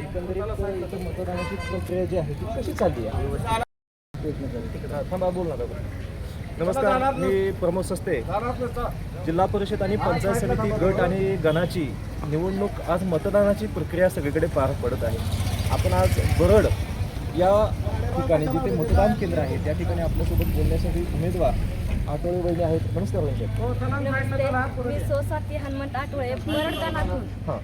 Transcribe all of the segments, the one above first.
एकंदरीत इथं मतदानाची प्रक्रिया जी आहे ती कशी चालली आहे? प्रयत्न करा. हा, बोल नका नमस्कार मी प्रमोद सस्ते. जिल्हा परिषद आणि पंचायत समिती गट आणि गणाची निवडणूक आज मतदानाची प्रक्रिया सगळीकडे पार पडत आहे. आपण आज बरड या ठिकाणी जिथे मतदान केंद्र आहे त्या ठिकाणी आपल्यासोबत बोलण्यासाठी उमेदवार आठवले वहिनी आहेत. नमस्कार वहिनी. नमस्ते. मी सोसाती हनुमंत आठवळे हां.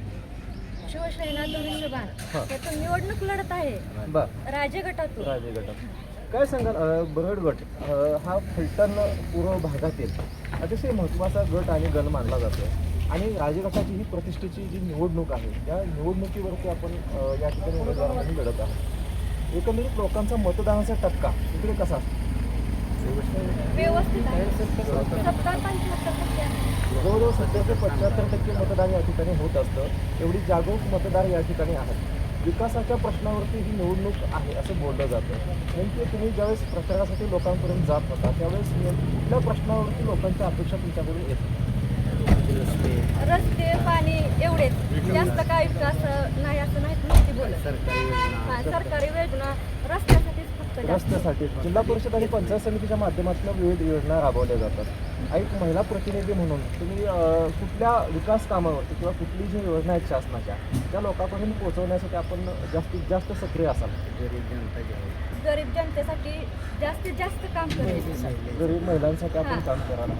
हा. त्यातून निवडणूक लढत आहे. बरं. राजे गटातून राजे गटात काय सांगाल अ, बरड गट अ, हा फलटण पूर्व भागातील अतिशय महत्त्वाचा गट आणि गण मानला जातो. आणि राजगटाची ही प्रतिष्ठेची जी निवडणूक आहे त्या निवडणुकीवरती आपण अ, या ठिकाणी उमेदवार म्हणून लढत आहोत. एकंदरीत लोकांचा मतदानाचा टक्का इकडे कसा असतो? व्यवस्थित आहे. सत्तर पंच्याहत्तर टक्के. आहे. जवळजवळ सत्तर ते पंच्याहत्तर टक्के मतदान या ठिकाणी होत असतं. एवढी जागरूक मतदार या ठिकाणी आहेत. विकासाच्या प्रश्नावरती ही निवडणूक आहे असं बोललं जातं. नेमके तुम्ही ज्यावेळेस प्रचारासाठी लोकांपर्यंत जात होता त्यावेळेस नेमकी कुठल्या प्रश्नावरती लोकांच्या अपेक्षा तुमच्याकडून येत रस्ते पाणी एवढेच. जास्त काय विकास नाही असं नाही बोलत. सरकारी योजना. रस्त्यासाठीच फक्त जास्त रस्त्यासाठी जिल्हा परिषद आणि पंचायत समितीच्या माध्यमातून विविध योजना राबवल्या जातात. एक महिला प्रतिनिधी म्हणून तुम्ही कुठल्या विकास कामावरती किंवा कुठली जी योजना आहेत शासनाच्या त्या लोकांपर्यंत पोहोचवण्यासाठी आपण जास्तीत जास्त सक्रिय असाल? गरीब जनतेसाठी जास्तीत जास्त काम करायचं गरीब महिलांसाठी आपण. काम करायला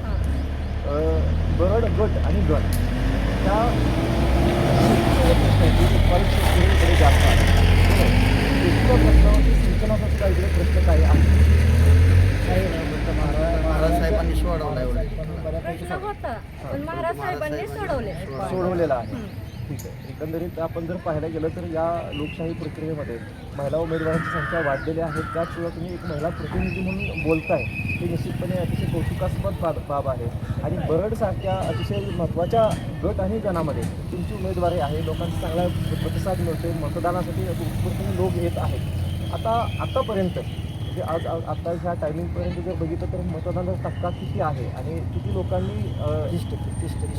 बरड गट आणि गण त्या जास्त सिंचनासाठी काही इकडे प्रश्न काय आहे? महाराज साहेबांनी सोडवला एवढा. प्रश्न होता. पण महाराज साहेबांनी सोडवले सोडवलेला आहे. ठीक आहे. एकंदरीत आपण जर पाहायला गेलं तर या लोकशाही प्रक्रियेमध्ये महिला उमेदवारांची संख्या वाढलेली आहे. त्याशिवाय तुम्ही एक महिला प्रतिनिधी म्हणून बोलताय हे निश्चितपणे अतिशय कौतुकास्पद बाब बाब आहे. आणि बरडसारख्या अतिशय महत्त्वाच्या गट आणि गणामध्ये तुमची उमेदवारी आहे. लोकांचा चांगला प्रतिसाद मिळतोय. मतदानासाठी उत्स्फूर्तीने लोक येत आहेत. आता आतापर्यंत म्हणजे आज आज- आता ह्या टायमिंगपर्यंत जर बघितलं तर मतदानाचा टक्का किती आहे आणि किती लोकांनी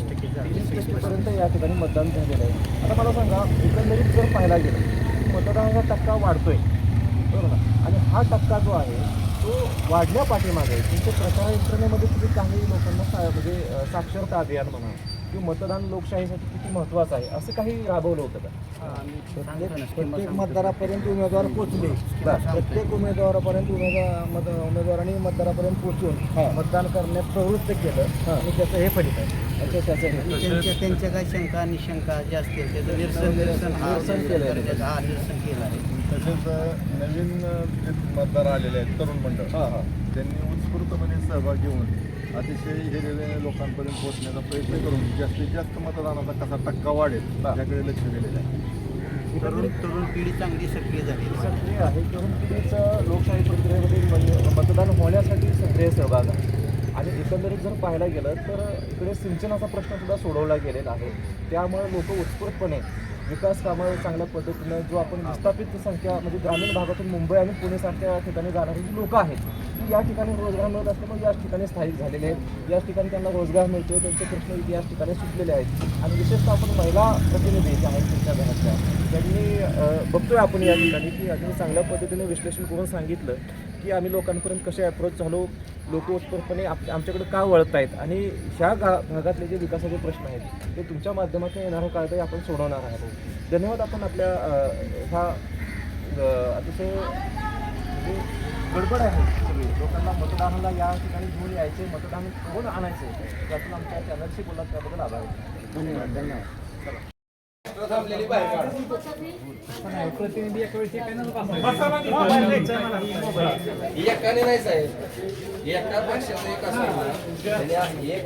टक्केपर्यंत या ठिकाणी मतदान झालेलं आहे. आता मला सांगा एकंदरीत जर पाहायला गेलं मतदानाचा टक्का वाढतोय. बरोबर ना? आणि हा टक्का जो आहे तो वाढल्या पाठीमागे तुमच्या प्रचार यंत्रणेमध्ये तुम्ही काही लोकांना म्हणजे साक्षरता अभियान म्हणा किंवा मतदान लोकशाहीसाठी किती महत्त्वाचं आहे असं काही राबवलं होतं का प्रत्येक प्रत्येक मतदारापर्यंत उमेदवार पोहोचले बरं. प्रत्येक उमेदवारापर्यंत उमेदवार मत उमेदवारांनी मतदारापर्यंत हा. पोहोचून मतदान करण्यास प्रवृत्त केलं. आणि त्याचं हे फलित आहे. त्यांच्या त्यांच्या काही शंका निशंका ज्या असतील त्याचं निरसन निरसन निरसन. गरजेचं हा निरसन केलं आहे तसेच नवीन जे मतदार आलेले आहेत तरुण मंडळ हां हां त्यांनी उत्स्फूर्तपणे सहभाग घेऊन अतिशय हे लोकांपर्यंत पोहोचण्याचा प्रयत्न करून जास्तीत जास्त मतदानाचा कसा टक्का वाढेल. त्याकडे लक्ष दिलेलं आहे तरुण तरुण पिढी चांगली सक्रिय झाली. सक्रिय आहे तरुण पिढीचं लोकशाही प्रक्रियेमध्ये मन- मतदान होण्यासाठी सक्रिय सहभाग आहे आणि एकंदरीत जर पाहायला गेलं तर इकडे सिंचनाचा प्रश्न सुद्धा सोडवला गेलेला आहे त्यामुळे लोक उत्स्फूर्तपणे विकास कामं चांगल्या पद्धतीनं जो आपण विस्थापित संख्या म्हणजे ग्रामीण भागातून मुंबई आणि पुणेसारख्या ठिकाणी जाणारी जी लोकं आहेत ती या ठिकाणी रोजगार मिळत असल्यामुळे याच ठिकाणी स्थायिक झालेले आहेत. याच ठिकाणी त्यांना रोजगार मिळतो त्यांचे प्रश्न याच ठिकाणी सुटलेले आहेत. आणि विशेषतः आपण महिला प्रतिनिधी ज्या आहेत त्यांच्या घरातल्या त्यांनी बघतोय आपण या ठिकाणी की अगदी चांगल्या पद्धतीने विश्लेषण करून सांगितलं. की आम्ही लोकांपर्यंत कसे अप्रोच झालो लोक उत्स्फूर्तपणे आप आमच्याकडे का वळत आहेत आणि ह्या गा भागातले जे विकासाचे प्रश्न आहेत ते तुमच्या माध्यमातून येणाऱ्या काळातही आपण सोडवणार आहोत. धन्यवाद आपण आपल्या ह्या अतिशय म्हणजे गडबड आहे सगळी. लोकांना मतदानाला या ठिकाणी घेऊन यायचे मतदान करून आणायचे यातून आमच्या चॅनलशी बोलत त्याबद्दल आभार धन्यवाद धन्यवाद. धन्यवाद एकाने नाही साहेब. एका पक्षाचं एक असं त्यांनी एक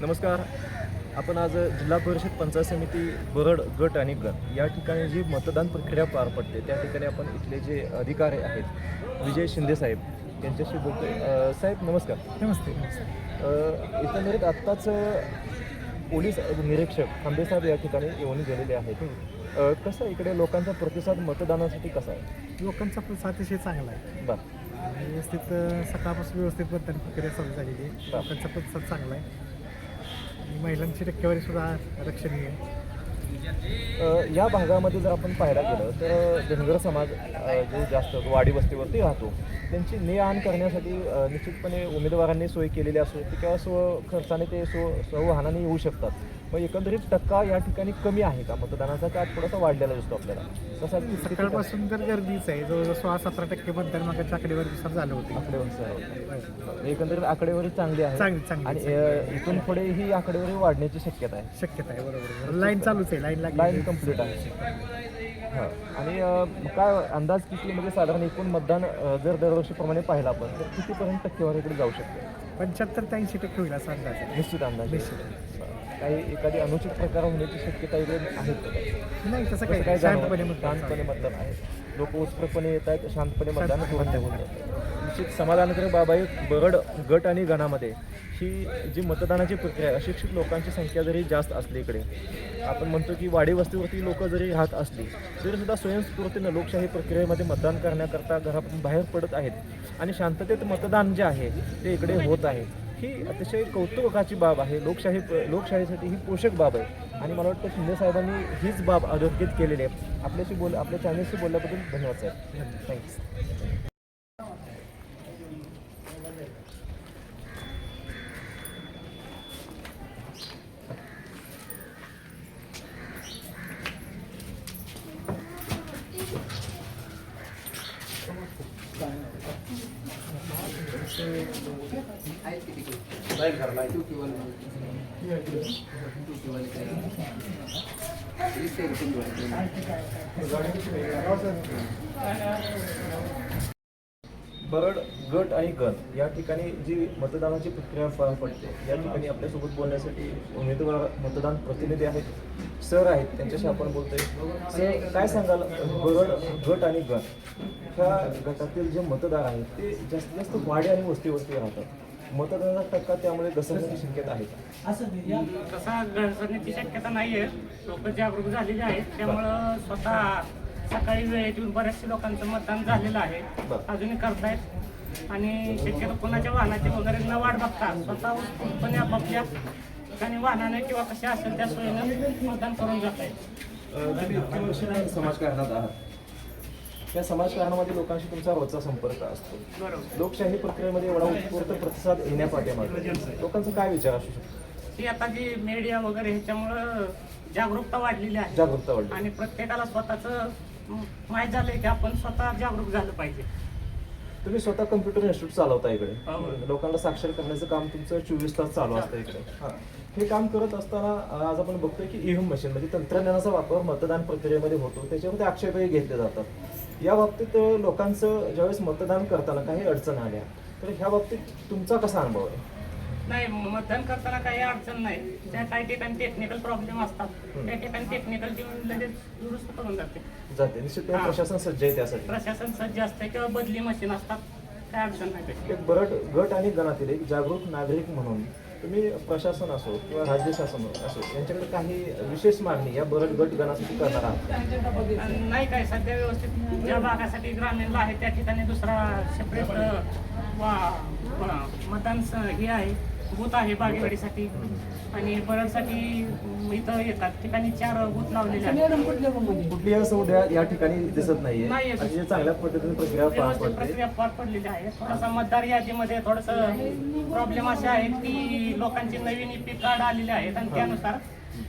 नमस्कार. आपण आज जिल्हा परिषद पंचायत समिती बरड गट आणि गट या ठिकाणी जी मतदान प्रक्रिया पार पडते त्या ठिकाणी आपण इथले जे अधिकारी आहेत विजय शिंदे साहेब यांच्याशी बोलतो साहेब नमस्कार. नमस्ते. एकंदरीत आत्ताच पोलीस निरीक्षक खांबे साहेब या ठिकाणी येऊन गेलेले आहेत. अ, कसं इकडे लोकांचा प्रतिसाद मतदानासाठी कसा आहे? लोकांचा पण अतिशय चांगला आहे. बरं. व्यवस्थित सकाळपासून व्यवस्थित मतदान प्रक्रिया चालू झालेली आहे. लोकांचा प्रतिसाद चांगला आहे. आणि महिलांची टक्केवारी सुद्धा लक्षणीय आहे. अ, या भागामध्ये जर आपण पाहायला गेलं तर धनगर समाज अ, जो जास्त वाडी वस्तीवरती राहतो त्यांची ने आण करण्यासाठी अ, निश्चितपणे उमेदवारांनी सोय केलेली असो ती किंवा स्व खर्चाने ते स्व स्ववाहनाने येऊ शकतात. मग एकंदरीत टक्का या ठिकाणी कमी आहे का? मतदानाचा का थोडासा वाढलेला दिसतो आपल्याला. तसा सकाळपासून तर गर्दीच आहे. जवळजवळ सोळा सतरा टक्के मतदान मागाच्या आकडेवारीनुसार झालं होते. आकडेवारी एकंदरीत आकडेवारी चांगली आहे. चांगली चांगली आणि इथून पुढे ही आकडेवारी वाढण्याची शक्यता आहे. शक्यता आहे. बरोबर लाईन चालूच आहे. लाईन लाईन कंप्लीट आहे. हां. आणि काय अंदाज किती म्हणजे साधारण एकूण मतदान जर दरवर्षीप्रमाणे पाहिलं आपण तर कितीपर्यंत टक्केवारीकडे जाऊ शकते? पंच्याहत्तर ते ऐंशी टक्के होईल असा अंदाज आहे. निश्चित अंदाज काही एखादी अनुचित प्रकार होण्याची शक्यता इकडे आहेत? नाही तसं काही काय शांतपणे? मतदान शांतपणे मतदान आहे. लोक उत्स्फूर्तपणे येत आहेत शांतपणे मतदान होऊन जातं निश्चित समाधानकारक बाब आहे बरड गट आणि गणामध्ये. ही जी मतदानाची प्रक्रिया आहे अशिक्षित लोकांची संख्या जरी जास्त असली इकडे आपण म्हणतो की वाडी वस्तीवरती लोक जरी राहत असली तरी सुद्धा स्वयंस्फूर्तीनं लोकशाही प्रक्रियेमध्ये मतदान करण्याकरता घरातून बाहेर पडत आहेत. आणि शांततेत मतदान जे आहे ते इकडे होत आहे. ही अतिशय कौतुकाची बाब आहे. लोकशाही लोकशाहीसाठी ही पोषक बाब आहे. आणि मला वाटतं शिंदे साहेबांनी हीच बाब अधोरेखित केलेली आहे. आपल्याशी बोल आपल्या चॅनलशी बोलल्याबद्दल धन्यवाद साहेब. थँक्स गट या ठिकाणी जी मतदानाची प्रक्रिया पार पडते या ठिकाणी आपल्यासोबत बोलण्यासाठी उमेदवार मतदान प्रतिनिधी आहेत सर आहेत त्यांच्याशी आपण बोलतोय. सर काय सांगाल? बरड गट आणि गण ह्या गटातील जे मतदार आहेत ते जास्तीत जास्त वाडी आणि वस्तीवरती राहतात. मतदानाचा टक्का त्यामुळे घसरण्याची शक्यता आहे का? तसा घसरण्याची शक्यता नाहीये. लोक जागरूक झालेली आहेत. त्यामुळं स्वतः सकाळी वेळेत येऊन बऱ्याचशा लोकांचं मतदान झालेलं आहे. अजूनही करतायत. आणि शक्यतो कोणाच्या वाहनाची वगैरे न वाट बघता स्वतः उत्स्फूर्तपणे आपापल्या ठिकाणी वाहनाने किंवा कशा असेल त्या सोयीनं मतदान करून जात वर्ष समाजकारणात आहात. त्या समाजकारणामध्ये लोकांशी तुमचा रोजचा संपर्क असतो. लोकशाही प्रक्रियेमध्ये एवढा उत्स्फूर्त प्रतिसाद येण्यापाठीमागे लोकांचा काय विचार असू शकतो? ती आता जी मीडिया वगैरे ह्याच्यामुळं जागरूकता वाढलेली आहे. जागरूकता वाढली. आणि प्रत्येकाला स्वतःचं माहीत झालंय की आपण स्वतः जागरूक झालं पाहिजे. तुम्ही स्वतः कम्प्युटर इन्स्टिट्यूट चालवता इकडे. लोकांना साक्षर करण्याचं काम तुमचं चोवीस तास चालू असतं इकडे. हा. हे काम करत असताना आज आपण बघतोय की ईव्हीएम मशीन म्हणजे तंत्रज्ञानाचा वापर मतदान प्रक्रियेमध्ये होतो. त्याच्यामध्ये आक्षेपही घेतले जातात. या बाबतीत लोकांचं ज्यावेळेस मतदान करताना काही अडचण आल्या तर ह्या बाबतीत तुमचा कसा अनुभव आहे? नाही मतदान करताना काही अडचण नाही. त्या काही ठिकाणी टेक्निकल प्रॉब्लेम असतात. त्या ठिकाणी टेक्निकल टीम लगेच दुरुस्त करून जाते. जाते. हा. प्रशासन सज्ज आहे त्यासाठी. प्रशासन सज्ज असते किंवा बदली मशीन असतात. काय अडचण नाही त्याची. एक बरड गट आणि गणातील एक जागरूक नागरिक म्हणून तुम्ही प्रशासन असो किंवा राज्य शासन असो यांच्याकडे काही विशेष मागणी या बरड गट गणासाठी करणार आहात? आणि नाही काय सध्या व्यवस्थित ज्या भागासाठी ग्रामीणला आहे त्या ठिकाणी दुसरा सेपरेट मतदान स- हे आहे. बूथ आहे बागेवाडीसाठी. आणि बरडसाठी इथं येतात. ठिकाणी चार बूथ लावलेले आहेत. कुठली असुविधा या ठिकाणी दिसत नाहीये. नाहीये. अतिशय चांगल्या पद्धतीने प्रक्रिया पार व्यवस्थित पडते. प्रक्रिया पार पडलेली आहे. थोडासा मतदार यादीमध्ये थोडंसं प्रॉब्लेम असे आहेत की लोकांचे नवीन ई पी कार्ड आलेले आहेत आणि त्यानुसार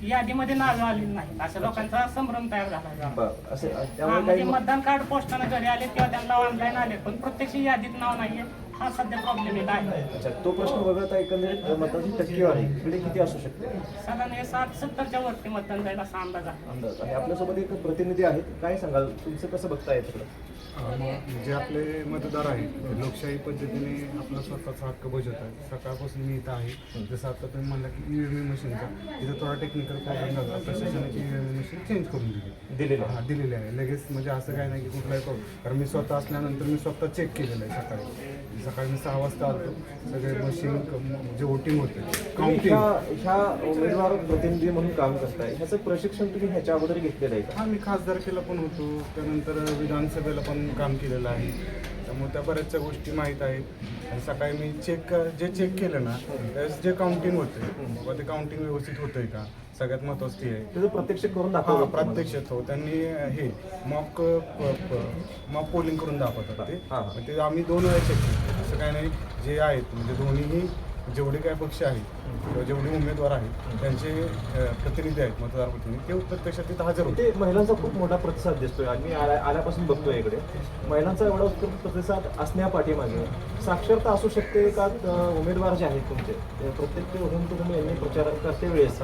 यादीमध्ये नावे आलेली नाही. अशा लोकांचा संभ्रम तयार झाला आहे. गावात. बरं असे हा, त्यामुळे म्हणजे काही मतदान कार्ड पोस्टानं घरी आले तेव्हा त्यांना ऑनलाईन आले पण प्रत्यक्ष यादीत नाव नाहीये. हा सध्या प्रॉब्लेम येत आहे. अच्छा तो प्रश्न वगळता एकंदरीत मतदानाची टक्केवारी इकडे किती असू शकते? साधारण साठ सत्तरच्या वरती मतदान जाईल असा अंदाज आहे अंदाज. आणि आपल्यासोबत एक प्रतिनिधी आहेत. काय सांगाल? तुमचं कसं बघताय तिकडं? जे आपले मतदार आहेत लोकशाही पद्धतीने आपला स्वतःचा हक्क बजावत आहेत सकाळपासून मी इथं आहे. जसं आता तुम्ही म्हणला की ई व्ही एम मशीनचा इथं थोडा टेक्निकल प्रॉब्लेम झाला. प्रशासनाची E V M machine change करून दिली. दिलेलं आहे. हा दिलेले आहे. लगेच म्हणजे असं काय नाही की कुठलाही प्रॉब्लेम कारण मी स्वतः असल्यानंतर मी स्वतः चेक केलेलं आहे सकाळी. सकाळी मी सहा वाजता आलो सगळे मशीन जे वोटिंग होते काउंटिंग ह्या उमेदवार प्रतिनिधी म्हणून काम करताय. ह्याचं प्रशिक्षण तुम्ही ह्याच्या अगोदर घेतलेलं आहे का? हा मी खासदारकीला पण होतो. त्यानंतर विधानसभेला पण काम केलेलं आहे. त्यामुळे त्या बऱ्याचशा गोष्टी माहीत आहेत. आणि सकाळी मी चेक जे चेक केलं ना त्यावेळेस जे काउंटिंग होते बाबा ते काउंटिंग व्यवस्थित होतंय का? सगळ्यात महत्वाची आहे. त्याचं प्रत्यक्ष करून हा दाखवलं प्रत्यक्षात हो त्यांनी हे मॉक मॉक पोलिंग करून दाखवतात ते. हा. ते आम्ही दोन वेळा चेक केलं. असं काय नाही जे आहेत म्हणजे दोन्हीही जेवढे काय पक्ष आहेत किंवा जेवढे उमेदवार आहेत त्यांचे अं, प्रतिनिधी आहेत मतदार प्रतिनिधी ते प्रत्यक्षात तिथं हजर होते. महिलांचा खूप मोठा प्रतिसाद दिसतोय. आणि मी आल्या- आल्यापासून बघतोय इकडे. महिलांचा एवढा उत्कृष्ट प्रतिसाद असण्यापाठीमागे साक्षरता असू शकते का? अं, उमेदवार जे आहेत तुमचे ते प्रत्येक होऊन तुम्ही यांनी प्रचार करते वेळेस.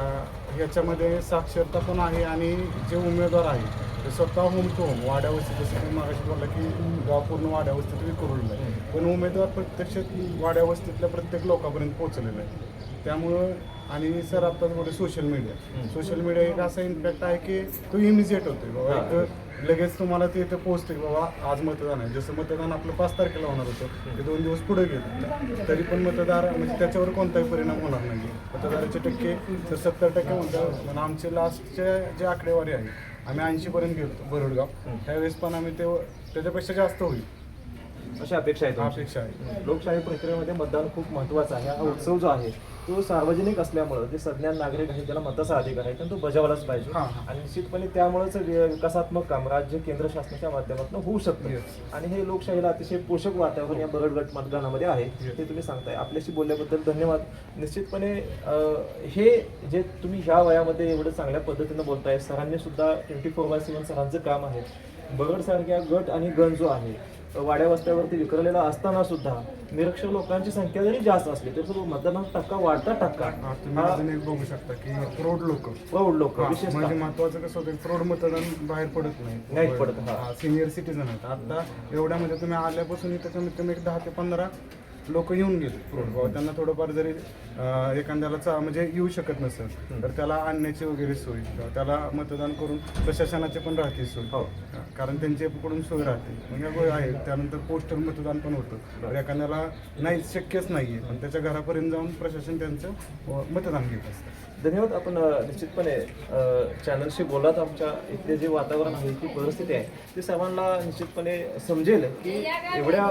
याच्यामध्ये साक्षरता पण आहे आणि जे उमेदवार आहेत ते स्वतः होम टू होम वाड्यावस्थित जसं तुम्ही मागाशी बोलला की गाव पूर्ण वाड्यावस्थित विखुरलेलं आहे. पण उमेदवार प्रत्यक्षात वाड्यावस्थितल्या प्रत्येक लोकांपर्यंत पोहोचलेला आहे त्यामुळं आणि सर आता बोलले सोशल मीडिया सोशल मीडिया एक असा इम्पॅक्ट आहे की तो इमिजिएट होतोय बाबा. एक लगेच तुम्हाला ते इथे पोहोचते की बाबा आज मतदान आहे. जसं मतदान आपलं पाच तारखेला होणार होतं ते दोन दिवस पुढे गेलं तरी पण मतदार म्हणजे त्याच्यावर कोणताही परिणाम होणार नाही मतदाराचे टक्के तर सत्तर टक्के म्हणतात. आमचे लास्टचे जे आकडेवारी आहे आम्ही ऐंशीपर्यंत गेलो बरोडगाव. त्यावेळेस पण आम्ही ते त्याच्यापेक्षा जास्त होईल. अशी अपेक्षा आहे तुमची. अपेक्षा आहे लोकशाही प्रक्रियेमध्ये मतदान खूप महत्त्वाचं आहे हा उत्सव जो आहे तो सार्वजनिक असल्यामुळं जे सज्ञान नागरिक आहेत ज्याला मताचा अधिकार आहे तर तो बजावलाच पाहिजे हां, हां. आणि निश्चितपणे त्यामुळेच वि- विकासात्मक काम राज्य केंद्र शासनाच्या माध्यमातून होऊ शकतं Yes. आणि हे लोकशाहीला अतिशय पोषक वातावरण या बरडगट मतदानामध्ये आहे Yes. ते तुम्ही सांगताय आपल्याशी बोलल्याबद्दल धन्यवाद निश्चितपणे अं, हे जे तुम्ही ह्या वयामध्ये एवढं चांगल्या पद्धतीनं बोलताय सरांनी सुद्धा ट्वेंटी फोर बाय सेवन सरांचं काम आहे बरडसारख्या गट आणि गण जो आहे वाड्या वस्त्यावरती विखरलेला असताना सुद्धा निरक्षर लोकांची संख्या जरी जास्त असली तरी सुद्धा मतदानाचा टक्का वाढता टक्का. तुम्ही अजून एक बघू शकता की प्रौढ लोक. प्रौढ लोक विशेषतः. म्हणजे महत्वाचं कसं होतं प्रौढ मतदान बाहेर पडत नाही. नाही पडत, हा. सिनियर सिटीजन आहेत. आता एवढ्यामध्ये तुम्ही आल्यापासून इथं कमीत कमी एक दहा ते पंधरा लोक येऊन गेले बाबा त्यांना थोडंफार जरी एखाद्याला चा म्हणजे येऊ शकत नसेल तर त्याला आणण्याची वगैरे सोय त्याला मतदान करून प्रशासनाची पण राहते सोय. हो. कारण त्यांच्याकडून सोय राहते. मग आहेत. त्यानंतर पोस्टल मतदान पण होतं. एखाद्याला नाही शक्यच नाहीये. पण त्याच्या घरापर्यंत जाऊन प्रशासन त्यांचं मतदान घेत असतं. धन्यवाद. आपण निश्चितपणे चॅनलशी बोलात आमच्या इथले जे वातावरण आहे ती परिस्थिती आहे ती सर्वांना निश्चितपणे समजेल की एवढ्या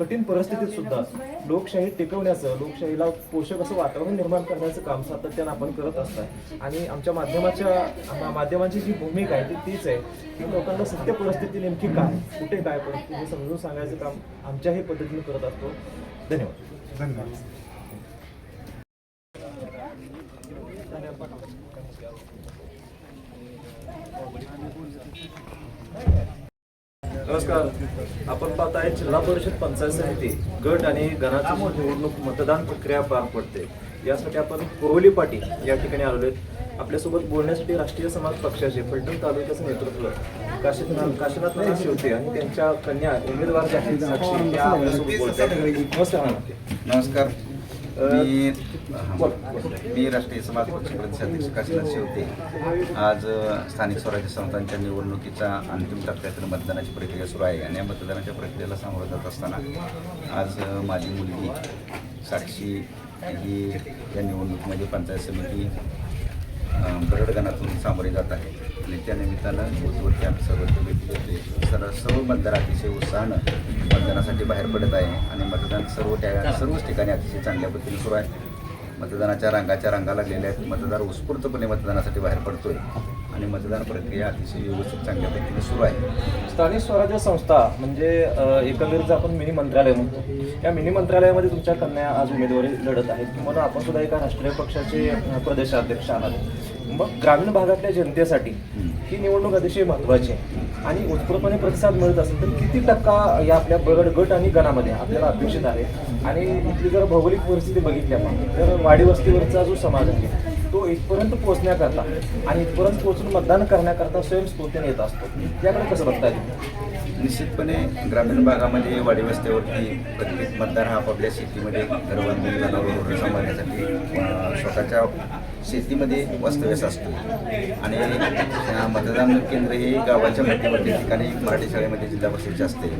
कठीण परिस्थितीत सुद्धा लोकशाही टिकवण्याचं लोकशाहीला पोषक असं वातावरण निर्माण करण्याचं काम सातत्यानं आपण करत असतात आणि आमच्या माध्यमाच्या माध्यमांची जी भूमिका आहे ती तीच आहे की लोकांना सत्य परिस्थिती नेमकी काय कुठे काय परिस्थिती हे समजून सांगायचं काम आमच्याही पद्धतीने करत असतो. धन्यवाद. धन्यवाद. नमस्कार. आपण पाहताय जिल्हा परिषद पंचायत समिती गट आणि गणाची निवडणूक मतदान प्रक्रिया पार पडते. यासाठी आपण कोरोली पाटील या ठिकाणी आलेलो आहेत. आपल्यासोबत बोलण्यासाठी राष्ट्रीय समाज पक्षाचे फलटण तालुक्याचं नेतृत्व काशीनाथ काशीनाथ शेवते आणि त्यांच्या कन्या उमेदवार ज्या आहेत साक्षी त्या आपल्यासोबत बोलत आहेत नमस्कार. मी. मी राष्ट्रीय समाज पक्ष प्रदेशाध्यक्ष काशीनाथ शेवते आज स्थानिक स्वराज्य संस्थांच्या निवडणुकीच्या अंतिम टप्प्यातील मतदानाची प्रक्रिया सुरू आहे आणि या मतदानाच्या प्रक्रियेला सामोरं जात असताना आज माझी मुलगी साक्षी ही या निवडणुकीमध्ये म्हणजे पंचायत समिती अ, सामोरे जात आहे. आणि त्या निमित्तानं बूथवरती आम्ही सर्व भेटी होते सर्व सर्व मतदार अतिशय उत्साहानं मतदानासाठी बाहेर पडत आहे आणि मतदान सर्व त्या सर्वच ठिकाणी अतिशय चांगल्या पद्धतीने सुरू आहे. मतदानाच्या रंगाच्या रंगा लागलेल्या आहेत. मतदार उत्स्फूर्तपणे मतदानासाठी बाहेर पडतोय. आणि मतदान प्रक्रिया अतिशय व्यवस्थित चांगल्या पद्धतीने सुरू आहे. स्थानिक स्वराज्य संस्था म्हणजे एकंदरीत आपण मिनी मंत्रालय म्हणतो. या मिनी मंत्रालयामध्ये तुमच्या कन्या आज उमेदवारी लढत आहेत. म्हणून आपण सुद्धा एका राष्ट्रीय पक्षाचे प्रदेशाध्यक्ष आहात. मग ग्रामीण भागातल्या जनतेसाठी ही निवडणूक अतिशय महत्त्वाची आहे. आणि उत्स्फूर्तपणे प्रतिसाद मिळत असेल तर किती टक्का या आपल्या बगड गट आणि गणामध्ये आपल्याला अपेक्षित आहे? आणि इथली जर भौगोलिक परिस्थिती बघितली आपण तर वाडी वस्तीवरचा जो समाज आहे तो इथपर्यंत पोहोचण्याकरता आणि इथपर्यंत पोहोचून मतदान करण्याकरता स्वयंस्फूर्तीने येत असतो. याकडे कसं बघता येईल निश्चितपणे ग्रामीण भागामध्ये वाडीवस्त्यावरती प्रत्येक मतदार हा आपापल्या शेतीमध्ये घरबांधून जनावर सांभाळण्यासाठी स्वतःच्या शेतीमध्ये वास्तव्यास असतो. आणि मतदान केंद्र हे गावाच्या मध्यवर्ती ठिकाणी मराठी शाळेमध्ये जिल्हा परिषदचे असते.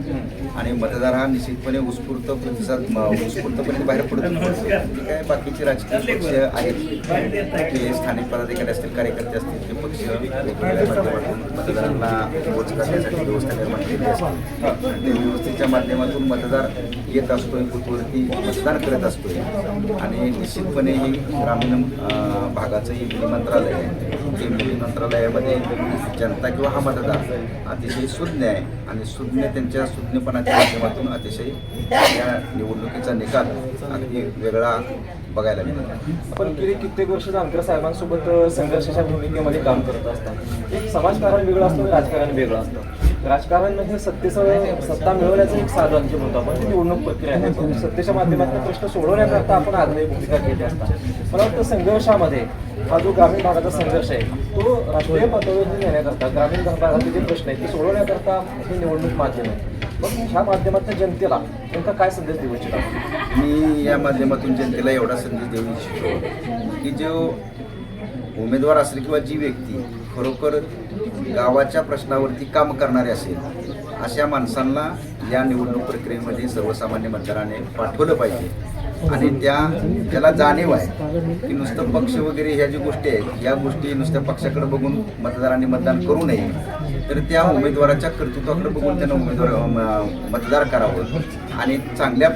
आणि मतदार हा निश्चितपणे उत्स्फूर्त प्रतिसाद उत्स्फूर्तपणे बाहेर पडतो जे काय बाकीचे राजकीय पक्ष आहेत ते स्थानिक पदाधिकारी असतील कार्यकर्ते असतील ते पक्ष मतदारांना पोच करण्यासाठी व्यवस्था निर्माण केली असते आणि व्यवस्थेच्या माध्यमातून मतदार येत असतोय बूथवरती मतदान करत असतोय. आणि निश्चितपणे ही ग्रामीण अं, भागाचं हे मंत्रालय आहे. केंद्रीय मंत्रालयामध्ये जनता किंवा हा मतदार अतिशय सुज्ञ आहे. आणि सुज्ञ त्यांच्या सुज्ञपणाच्या माध्यमातून अतिशय या निवडणुकीचा निकाल अगदी वेगळा बघायला मिळतो. आपण गेली कित्येक वर्ष जानकर साहेबांसोबत संघर्षाच्या भूमिकेमध्ये काम करत असतात. एक समाजकारण वेगळं असतं राजकारण वेगळं असतं. राजकारण हे सत्तेचं सत्ता मिळवण्याचं एक साधन जे म्हणतो आपण निवडणूक प्रक्रिया आहे. सत्तेच्या माध्यमातून प्रश्न सोडवण्याकरता आपण आग्रही भूमिका घेतली असतात. मला वाटतं संघर्षामध्ये हा जो ग्रामीण भागाचा संघर्ष आहे. तो राष्ट्रीय पातळीवर नेण्याकरता ग्रामीण भागातले जे प्रश्न आहेत ते सोडवण्याकरता हे निवडणूक माध्यम आहे. मग ह्या माध्यमातून जनतेला नेमका काय संदेश देऊ इच्छिता? मी या माध्यमातून जनतेला एवढा संदेश देऊ इच्छितो की जो उमेदवार असेल किंवा जी व्यक्ती खरोखर गावाच्या प्रश्नावरती काम करणारे असेल अशा माणसांना या निवडणूक प्रक्रियेमध्ये सर्वसामान्य मतदाराने पाठवलं पाहिजे. आणि त्या त्याला जाणीव आहे की नुसतं पक्ष वगैरे ह्या ज्या गोष्टी आहेत या गोष्टी नुसत्या पक्षाकडे बघून मतदारांनी मतदान करू नये तर त्या उमेदवाराच्या कर्तृत्वाकडे बघून त्यांना उमेदवार म- मतदार करावं. आणि चांगल्या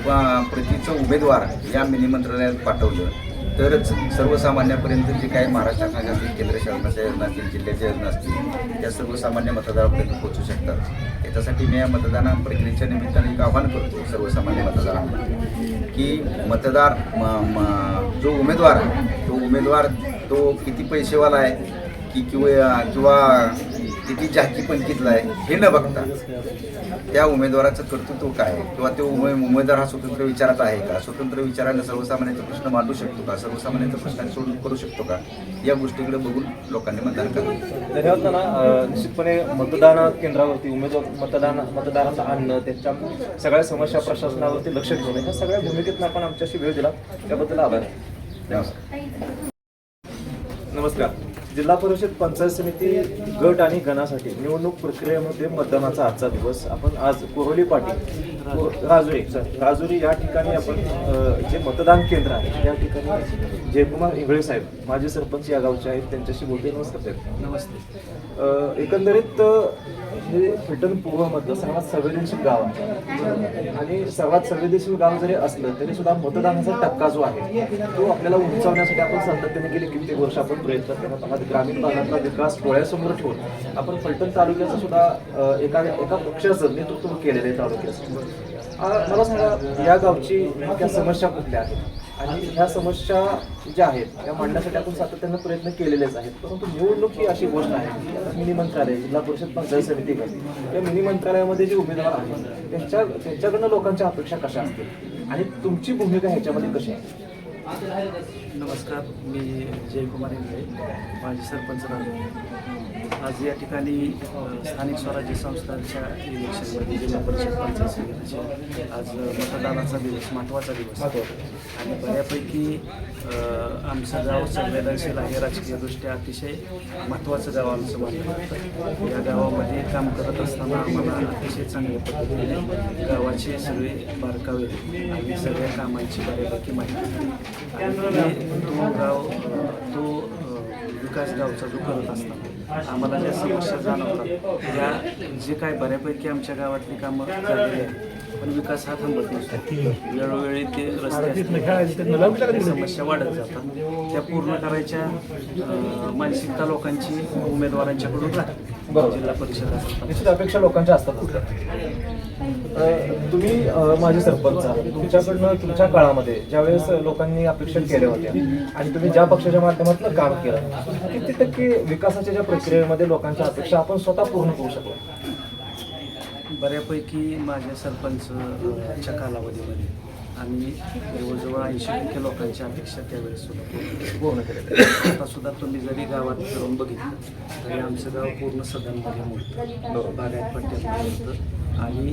प्रतीचं उमेदवार या मिनी मंत्रालयात पाठवलं. तरच सर्वसामान्यापर्यंत जे काही महाराष्ट्र शासनाच्या असतील केंद्र शासनाच्या योजना असतील जिल्ह्याच्या योजना असतील त्या सर्वसामान्य मतदारापर्यंत पोहोचू शकतात. याच्यासाठी मी या मतदान प्रक्रियेच्या निमित्ताने एक आवाहन करतो सर्वसामान्य मतदारांना की मतदार म- म- जो उमेदवार आहे तो उमेदवार तो किती पैसेवाला आहे की किंवा किंवा किती जाती पंचीतला आहे हे न बघता त्या उमेदवाराचं कर्तृत्व काय? आहे किंवा तो उमे उमेदवार हा स्वतंत्र विचाराचा आहे का? स्वतंत्र विचाराने सर्वसामान्यांचा प्रश्न मांडू शकतो का? सर्वसामान्यांचा प्रश्न सोडून करू शकतो का? या गोष्टीकडे बघून लोकांनी मतदान करावं. धन्यवाद अ, निश्चितपणे मतदान केंद्रावरती उमेदवार मतदान मतदारांना आणणं त्याच्या सगळ्या समस्या प्रशासनावरती लक्ष ठेवणं ह्या सगळ्या भूमिकेतून आपण आमच्याशी वेळ दिला. त्याबद्दल आभार. नमस्कार. नमस्कार. जिल्हा परिषद पंचायत समिती गट आणि गणासाठी निवडणूक प्रक्रियेमध्ये मतदानाचा आजचा दिवस. आपण आज कोरोली पाटील राजुरी सर, राजुरी या ठिकाणी आपण जे मतदान केंद्र आहे या ठिकाणी जयकुमार इंगळे साहेब माजी सरपंच या गावचे आहेत त्यांच्याशी बोलते नमस्कार साहेब. नमस्ते. एकंदरीत हे फिटन पूर्वमधलं सर्वात संवेदनशील गाव आहे. आणि सर्वात संवेदनशील गाव जरी असलं तरी सुद्धा मतदानाचा टक्का जो आहे तो आपल्याला उंचावण्यासाठी आपण सातत्याने गेले कित्येक वर्ष आपण प्रयत्न करत आहात. ग्रामीण भागातला विकास डोळ्यासमोर ठेवून आपण फलटण तालुक्याचं सुद्धा एका एका पक्षाचं नेतृत्व केलेलं आहे तालुक्याचं. मला सांगा या गावची मुख्य समस्या कुठल्या आहेत? आणि ह्या समस्या ज्या आहेत त्या मांडण्यासाठी आपण सातत्यानं प्रयत्न केलेलेच आहेत. परंतु निवडणूक ही अशी गोष्ट आहे मिनी मंत्रालय जिल्हा परिषद पंचायत समिती गट या मिनी मंत्रालयामध्ये जे उमेदवार आहेत त्यांच्या त्यांच्याकडनं लोकांच्या अपेक्षा कशा असतील? आणि तुमची भूमिका ह्याच्यामध्ये कशी आहे? नमस्कार मी जयकुमार इंगळे माजी सरपंच राहतो आज या ठिकाणी स्थानिक स्वराज्य संस्थांच्या इलेक्शनमध्ये जिल्हा परिषद पंचायत समितीचे आज मतदानाचा दिवस महत्त्वाचा दिवस आहे. आणि बऱ्यापैकी आमचं गाव संवेदनशील आहे राजकीयदृष्ट्या अतिशय महत्त्वाचं गाव आमचं मानलं या गावामध्ये काम करत असताना आम्हाला अतिशय चांगल्या पद्धतीने गावाचे सगळे बारकावे आणि सगळ्या कामांची बऱ्यापैकी माहिती आणि तो गाव तो विकास गावचा जो करत असताना आम्हाला ज्या समस्या जाणवतात. त्या जे काय बऱ्यापैकी आमच्या गावातली कामं झालेली आहेत पण विकास हा थांबत नसतो. वेळोवेळी ते रस्ते समस्या वाढत जातात. त्या पूर्ण करायच्या मानसिकता लोकांची उमेदवारांच्याकडून राहते बरोबर. जिल्हा परिषद असेल निश्चित अपेक्षा लोकांच्या असतात तुम्ही माजी सरपंच आहात. तुमच्याकडनं तुमच्या काळामध्ये ज्यावेळेस लोकांनी अपेक्षा केल्या होत्या आणि तुम्ही ज्या पक्षाच्या माध्यमातून काम केलं किती टक्के विकासाच्या ज्या प्रक्रियेमध्ये लोकांच्या अपेक्षा आपण स्वतः पूर्ण करू शकलो बऱ्यापैकी माझ्या सरपंचच्या कालावधीमध्ये आम्ही जवळजवळ ऐंशी टक्के लोकांच्या अपेक्षा त्यावेळेस सुद्धा पूर्ण पूर्ण केले आता सुद्धा तुम्ही जरी गावात फिरून बघितलं तरी आमचं गाव पूर्ण सदनमध्ये मोडतं बागायत पट्ट्यात मोडतं आणि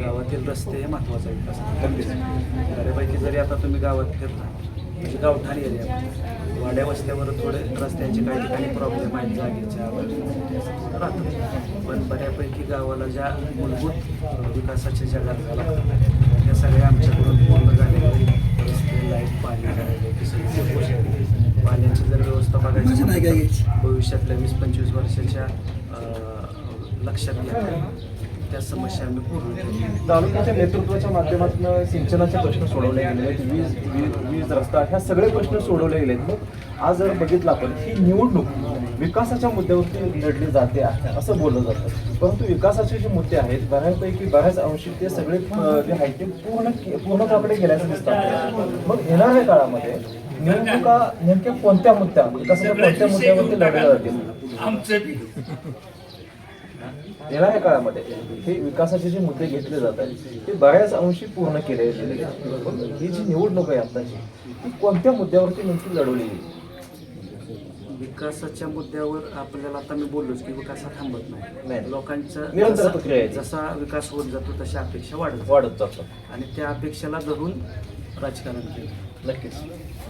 गावातील रस्ते हे महत्त्वाचा विकास. बऱ्यापैकी जरी आता तुम्ही गावात फिरला म्हणजे गावठाण एरिया वाड्या वस्त्यावर थोडे रस्त्यांचे काही ठिकाणी प्रॉब्लेम आहेत जागेच्या राहतात. पण बऱ्यापैकी गावाला ज्या मूलभूत विकासाच्या ज्या गरजा लागतात त्या सगळ्या आमच्याकडून पूर्ण रस्ते लाइट पाणी सगळी पाण्याची जर व्यवस्था बघायची भविष्यातल्या वीस पंचवीस वर्षाच्या लक्षात घ्या त्या समस्या आम्ही पूर्ण तालुक्याच्या नेतृत्वाच्या माध्यमातून सिंचनाचे प्रश्न सोडवले गेले आहेत. वीज वीज वीज रस्ता ह्या सगळे प्रश्न सोडवले गेले आहेत मग आज जर बघितलं आपण ही निवडणूक विकासाच्या मुद्द्यावरती लढली जाते असं बोललं जातं. परंतु विकासाचे जे मुद्दे आहेत बऱ्यापैकी बऱ्याच अंशी ते सगळे जे आहेत ते पूर्ण पूर्णत्वाकडे गेल्याचं दिसतात. मग येणाऱ्या काळामध्ये निवडणुका नेमक्या कोणत्या मुद्द्या विकासाच्या कोणत्या मुद्द्यावरती लढल्या जातील? येणाऱ्या काळामध्ये हे विकासाचे जे मुद्दे घेतले जात आहेत ते बऱ्याच अंशी पूर्ण केले गेलेले. पण ही जी निवडणूक आहे आताची ती कोणत्या मुद्द्यावरती नेमकी लढवली गेली? विकासाच्या मुद्द्यावर आपल्याला आता मी बोललोच की विकास हा थांबत नाही. नाही. लोकांचं निरंतर जसा- प्रक्रिया आहे ती. जसा विकास होत जातो तशा अपेक्षा वाढत जातात. वाढत जातात आणि त्या अपेक्षेला धरून राजकारण केलं. नक्कीच.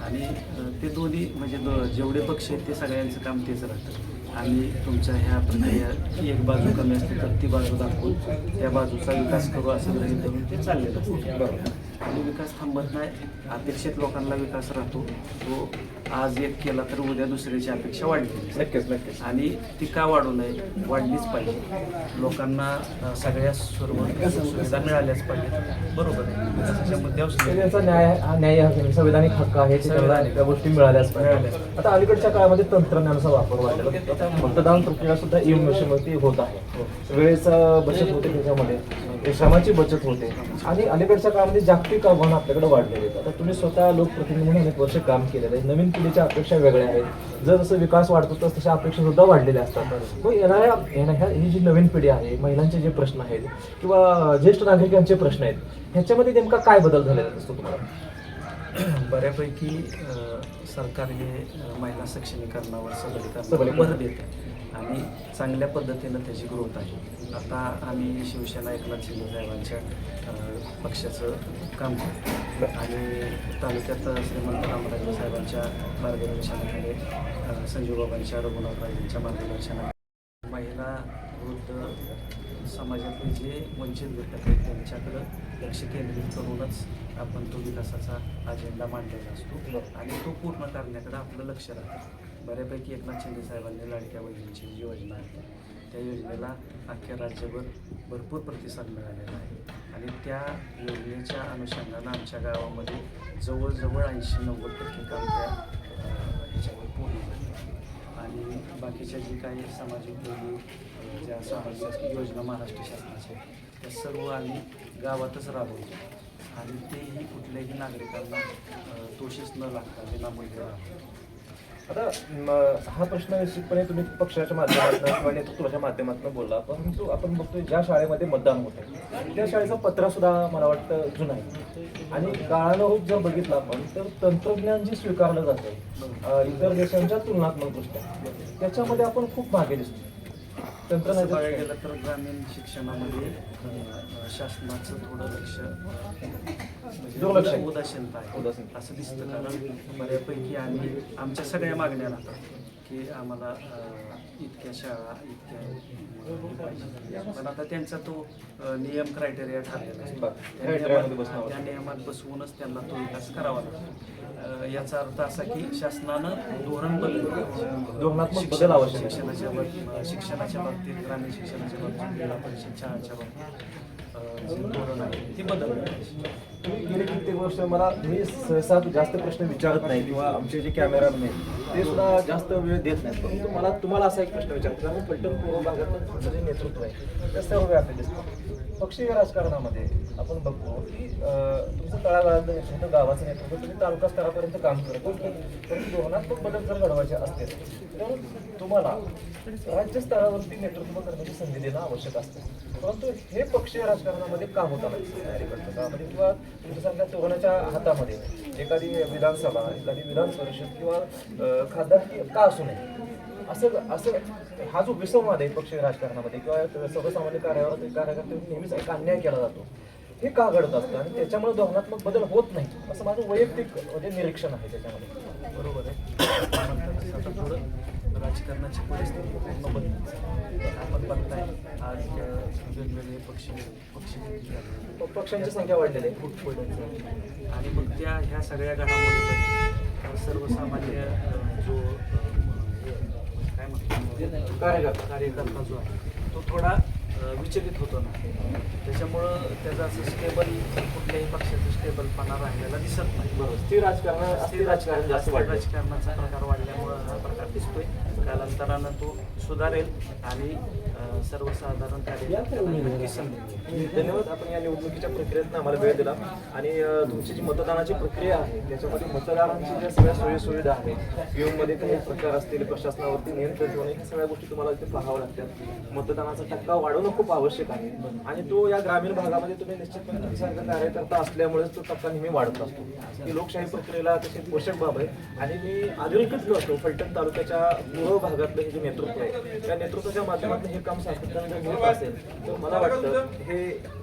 आणि अ, ते दोन्ही म्हणजे दो- जेवढे पक्ष आहेत ते सगळ्यांचं काम तेच राहतं. आणि तुमच्या ह्या प्रक्रिया एक बाजू कमी असते तर ती बाजू दाखवून त्या बाजूचा विकास करू असं गृहीत धरून ते चाललेलं असतं. बरोबर. आणि विकास थांबत नाही अपेक्षित लोकांना विकास राहतो. तो आज एक केला तर उद्या दुसऱ्याची अपेक्षा वाढली. नक्कीच नक्कीच. आणि ती का वाढू नये वाढलीच पाहिजे. लोकांना सगळ्या सर्व सुविधा मिळाल्याच पाहिजेत. बरोबर आहे. विकासाच्या मुद्द्यावर न्याय हा न्याय हा संविधानिक हक्क आहे त्यांना त्या गोष्टी मिळाल्याच पाहिजे आता अलीकडच्या काळामध्ये तंत्रज्ञानाचा वापर. आता मतदान प्रक्रिया सुद्धा ईव्हीएम मशीनवरती होत आहे. वेळेचा बचत होते त्याच्यामध्ये. श्रमाची बचत होते. आणि अलीकडच्या काळामध्ये जागतिक आव्हानं आपल्याकडे वाढलेली आहेत. आता तुम्ही स्वतः लोकप्रतिनिधी म्हणून अनेक वर्ष काम केलेलं आहे. नवीन पिढीच्या अपेक्षा वेगळ्या आहेत. जर जसं विकास वाढतो तस तशा अपेक्षा सुद्धा वाढलेल्या असतात. मग येणाऱ्या येणाऱ्या ही जी नवीन पिढी आहे महिलांचे जे प्रश्न आहेत किंवा ज्येष्ठ नागरिकांचे प्रश्न आहेत ह्याच्यामध्ये नेमका काय बदल झालेला दिसतो तुम्हाला? बऱ्यापैकी अ, सरकार हे अ, महिला सक्षमीकरणावर सबलीकरण. भर देते आणि चांगल्या पद्धतीनं त्याची ग्रोथ आहे. आता आम्ही शिवसेना एकनाथ शिंदे साहेबांच्या पक्षाचं काम करतो आणि तालुक्यात श्रीमंत रामराजे साहेबांच्या मार्गदर्शनाकडे संजीवबाबांच्या संजीव बाबांच्या रघुनाथराजांच्या महिला वृद्ध समाजातले जे वंचित घटक आहेत त्यांच्याकडं लक्ष केंद्रित करूनच आपण तो विकासाचा अजेंडा मांडलेला असतो. आणि तो पूर्ण करण्याकडे आपलं लक्ष राहतं. बऱ्यापैकी एकनाथ शिंदे साहेबांनी लाडक्या बहिणींची जी योजना आहे त्या योजनेला अख्ख्या राज्यभर भरपूर प्रतिसाद मिळालेला आहे. आणि त्या योजनेच्या अनुषंगानं आमच्या गावामध्ये जवळजवळ ऐंशी नव्वद टक्के काम त्या ह्याच्यावर पूर्ण झाले. आणि बाकीच्या जी काही सामाजिक ज्या सामाजिक योजना महाराष्ट्र शासनाच्या त्या सर्व आम्ही गावातच राबवतो. आणि तेही कुठल्याही नागरिकांना तोशीच न लागता विनामूल्य राहतो आता हा प्रश्न निश्चितपणे तुम्ही पक्षाच्या माध्यमातून किंवा नेतृत्वाच्या माध्यमातून बोलला. परंतु आपण बघतोय ज्या शाळेमध्ये मतदान होतं त्या शाळेचा पत्रा सुद्धा मला वाटतं जुना आहे. आणि काळानुरूप जर बघितलं आपण तर तंत्रज्ञान जे स्वीकारलं जातं इतर देशांच्या तुलनात्मक दृष्ट्या त्याच्यामध्ये आपण खूप मागे दिसतो तसं बघायला तंत्रज्ञान गेलं तर ग्रामीण शिक्षणामध्ये अ, शासनाचं थोडं लक्ष म्हणजे दुर्लक्ष आहे. उदासीनता आहे उदासीनता. असं दिसतं कारण बऱ्यापैकी आम्ही आमच्या सगळ्या मागण्या राहतात की आम्हाला अ, इतक्या शाळा इतक्या पाहिजे. पण आता त्यांचा तो नियम क्रायटेरिया ठरलेला. त्या नियमात- बसवूनच त्यांना तो विकास करावा लागतो याचा अर्थ असा की शासनानं धोरण बदल. शिक्षणाच्या बाब- शिक्षणाच्या बाबतीत ग्रामीण शिक्षणाच्या बाबतीत जिल्हा परिषद शाळांच्या बाबतीत तुम्ही गेले कित्येक वर्ष मला मी सहसा जास्त प्रश्न विचारत नाही किंवा आमचे जे कॅमेरामॅन आहेत ते सुद्धा जास्त वेळ देत नाहीत. परंतु मला तुम्हाला असा एक प्रश्न विचारतो कारण पलटण पूर्व भागातलं तुमचं जे नेतृत्व आहे ते सर्व व्यापी दिसतं. पक्षीय राजकारणामध्ये आपण बघतो की तुमचं तळागाळातलं नेतृत्व गावाचं नेतृत्व तुम्ही तालुका स्तरापर्यंत काम करत होते. परंतु धोरणात्मक बदल जर घडवायचे असतील तर तुम्हाला राज्य स्तरावरती नेतृत्व करण्याची संधी देणं आवश्यक असतं. परंतु हे पक्षीय राजकारण का होता नाही कार्यकर्ते म्हणजे किंवा तुमच्यासारख्या तरुणाच्या हातामध्ये एखादी विधानसभा एखादी विधान परिषद किंवा खासदार का असू नये? असं असं हा जो विसंवाद आहे पक्षीय राजकारणामध्ये किंवा सर्वसामान्य कार्यावर कार्यकर्ते नेहमीच एक अन्याय केला जातो. हे का घडत असतं? आणि त्याच्यामुळे धोरणात्मक बदल होत नाही असं माझं वैयक्तिक म्हणजे निरीक्षण आहे त्याच्यामध्ये. बरोबर आहे? राजकारणाची परिस्थिती पूर्ण बदलली. आपण बघताय आज वेगवेगळे पक्ष पक्ष पक्षांची संख्या वाढलेली आहे. खूप पडत झाली आणि मग त्या ह्या सगळ्या घडामोडी पण सर्वसामान्य जो काय म्हणतो कार्यकर्ता. कार्यकर्ता जो आहे तो थोडा विचलित होतो ना. त्याच्यामुळं त्याचा असं स्टेबल कुठल्याही पक्षाचं स्टेबलपणा राहिलेला दिसत नाही. बरोबर. स्थिर राजकारण स्थिर राजकारण जास्त राजकारणाचा प्रकार वाढल्यामुळं हा प्रकार दिसतोय. कालांतरानं तो सुधारेल आणि सर्वसाधारण संधी. धन्यवाद आपण या निवडणुकीच्या प्रक्रियेत आम्हाला वेळ दिला. आणि तुमची जी मतदानाची प्रक्रिया आहे त्याच्यामध्ये मतदारांची ज्या सगळ्या सोयी सुविधा आहेत मध्ये काही प्रकार असतील प्रशासनावरती नियंत्रण ठेवणे ह्या सगळ्या गोष्टी तुम्हाला इथे पाहाव्या लागतात. मतदानाचा टक्का वाढवणं खूप आवश्यक आहे. आणि तो या ग्रामीण भागामध्ये तुम्ही निश्चितपणे कार्यकर्ता असल्यामुळेच तो टक्का नेहमी वाढत असतो. ही लोकशाही प्रक्रियेला तशी पोषक बाब आहे. आणि मी अधोरेखित करतो फलटण तालुक्याच्या पूर्व भागातलं हे जे नेतृत्व आहे त्या नेतृत्वाच्या माध्यमातून हे काम सातत्याने जर होत असेल तर मला वाटतं हे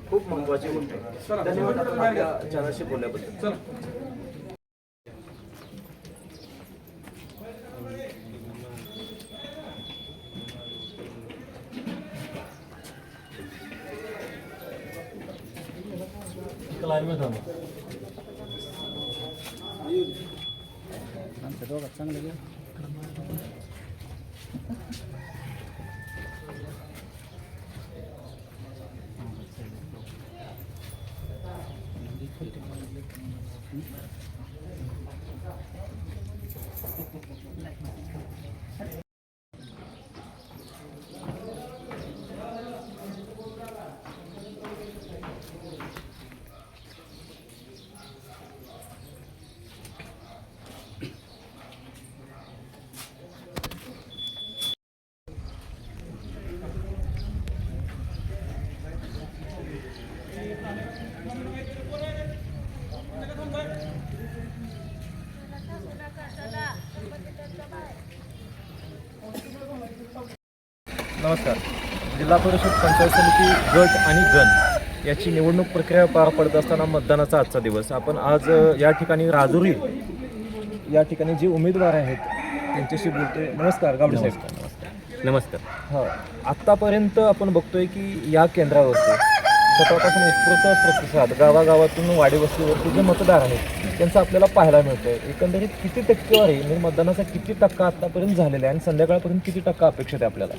खूप महत्वाची गोष्ट आहे. धन्यवाद आपल्या चॅनलशी बोलल्याबद्दल. नमस्कार. जिल्हा परिषद पंचायत समिती गट आणि गण याची निवडणूक प्रक्रिया पार पडत असताना मतदानाचा आजचा दिवस. आपण आज या ठिकाणी राजुरी या ठिकाणी जे उमेदवार आहेत त्यांच्याशी बोलतोय. नमस्कार गावडे साहेब. नमस्कार. हा. आत्तापर्यंत आपण बघतोय की या केंद्रावरती सकाळपासून उत्स्फूर्त प्रतिसाद. गावागावातून वाडी वस्तीवरती जे मतदार आहेत त्यांचं आपल्याला पाहायला मिळतंय. एकंदरीत किती टक्केवारी म्हणजे मतदानाचा किती टक्का आत्तापर्यंत झालेला आहे आणि संध्याकाळपर्यंत किती टक्का अपेक्षित आहे आपल्याला?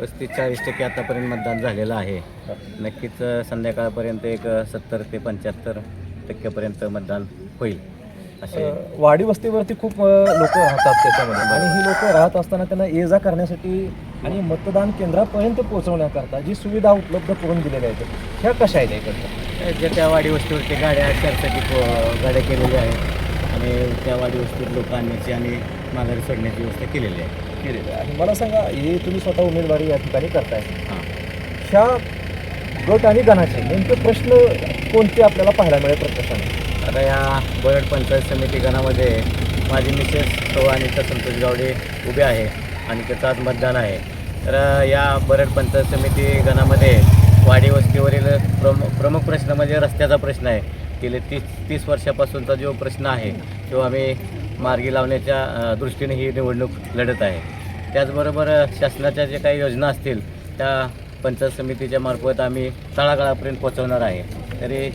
पस्तीस चाळीस टक्के आतापर्यंत मतदान झालेलं आहे. नक्कीच संध्याकाळपर्यंत एक सत्तर ते पंच्याहत्तर टक्केपर्यंत मतदान होईल असे. वाडी वस्तीवरती खूप लोक राहतात त्याच्यामध्ये. आणि ही लोक राहत असताना त्यांना ये जा करण्यासाठी आणि मतदान केंद्रापर्यंत पोहोचवण्याकरता जी सुविधा उपलब्ध करून दिलेल्या आहेत ह्या कशा आहेत एकत्र ज्या त्या वाडी वस्तीवरती गाड्या चारचाकी पो- गाड्या केलेल्या आहेत. आणि त्या वाडी वस्तीत लोक आणण्याची आणि माघारी सोडण्याची व्यवस्था केलेली आहे. केलेलं आहे. आणि मला सांगा हे तुम्ही स्वतः उमेदवारी या ठिकाणी करताय. हां. ह्या गट आणि गणाचे नेमके प्रश्न कोणते आपल्याला पाहायला मिळेल प्रत्यक्षाने आता या बरड पंचायत समिती गणामध्ये माझी मिसेस सौ अनिता संतोष गावडे उभे आहे. आणि त्याचं आज मतदान आहे. तर या बरड पंचायत समिती गणामध्ये वाडी वस्तीवरील प्रमुख प्रमुख प्रश्न म्हणजे रस्त्याचा प्रश्न आहे. गेले तीस तीस वर्षापासूनचा जो प्रश्न आहे तो आम्ही मार्गी लावण्याच्या दृष्टीने ही निवडणूक लढत आहे. त्याचबरोबर शासनाच्या ज्या काही योजना असतील त्या पंचायत समितीच्या मार्फत आम्ही तळागाळापर्यंत पोहोचवणार आहे. तरी